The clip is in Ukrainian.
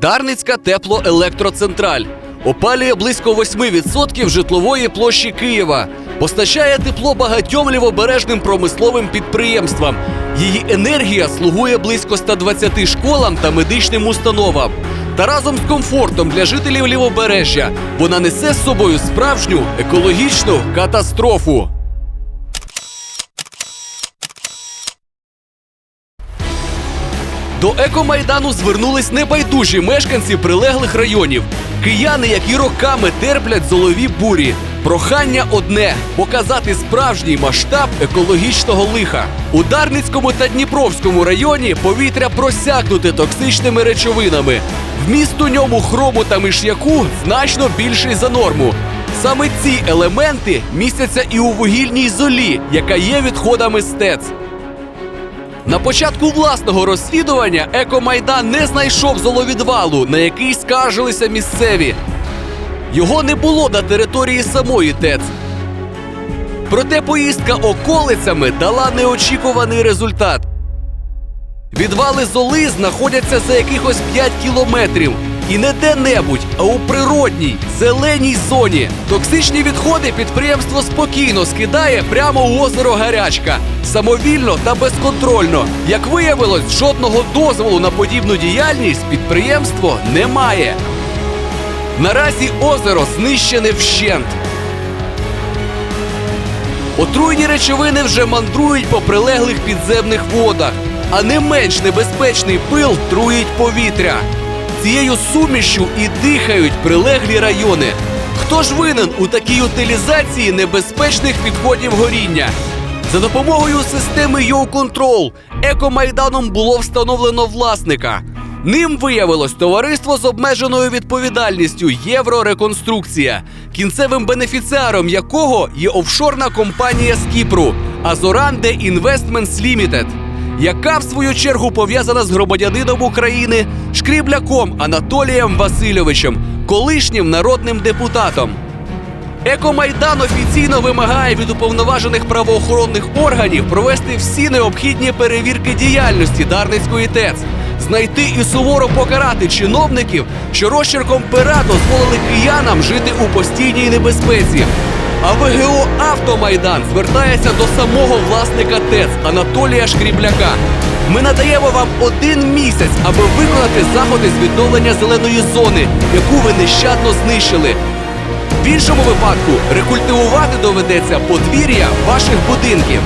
Дарницька теплоелектроцентраль опалює близько 8% житлової площі Києва, постачає тепло багатьом лівобережним промисловим підприємствам. Її енергія слугує близько 120 школам та медичним установам. Та разом з комфортом для жителів лівобережжя вона несе з собою справжню екологічну катастрофу. До екомайдану звернулись небайдужі мешканці прилеглих районів. Кияни, які роками терплять золові бурі. Прохання одне показати справжній масштаб екологічного лиха. У Дарницькому та Дніпровському районі повітря просякнуте токсичними речовинами. Вміст у ньому хрому та миш'яку значно більший за норму. Саме ці елементи містяться і у вугільній золі, яка є відходами з ТЕЦ. На початку власного розслідування Екомайдан не знайшов золовідвалу, на який скаржилися місцеві. Його не було на території самої ТЕЦ. Проте поїздка околицями дала неочікуваний результат. Відвали золи знаходяться за якихось 5 кілометрів. І не де-небудь, а у природній зеленій зоні. Токсичні відходи підприємство спокійно скидає прямо у озеро Гарячка. Самовільно та безконтрольно. Як виявилось, жодного дозволу на подібну діяльність підприємство не має. Наразі озеро знищене вщент. Отруйні речовини вже мандрують по прилеглих підземних водах, а не менш небезпечний пил труїть повітря. Цією сумішю і дихають прилеглі райони. Хто ж винен у такій утилізації небезпечних відходів горіння? За допомогою системи Йоу-Контрол екомайданом було встановлено власника. Ним виявилось товариство з обмеженою відповідальністю Єврореконструкція, кінцевим бенефіціаром якого є офшорна компанія з Кіпру Азоранде Investments Limited, яка в свою чергу пов'язана з громадянином України Шкрібляком Анатолієм Васильовичем, колишнім народним депутатом. Екомайдан офіційно вимагає від уповноважених правоохоронних органів провести всі необхідні перевірки діяльності Дарницької ТЕЦ, знайти і суворо покарати чиновників, що розчерком пера дозволили киянам жити у постійній небезпеці. А ВГО Автомайдан звертається до самого власника ТЕЦ Анатолія Шкрібляка. Ми надаємо вам один місяць, аби виконати заходи з відновлення зеленої зони, яку ви нещадно знищили. В іншому випадку рекультивувати доведеться подвір'я ваших будинків.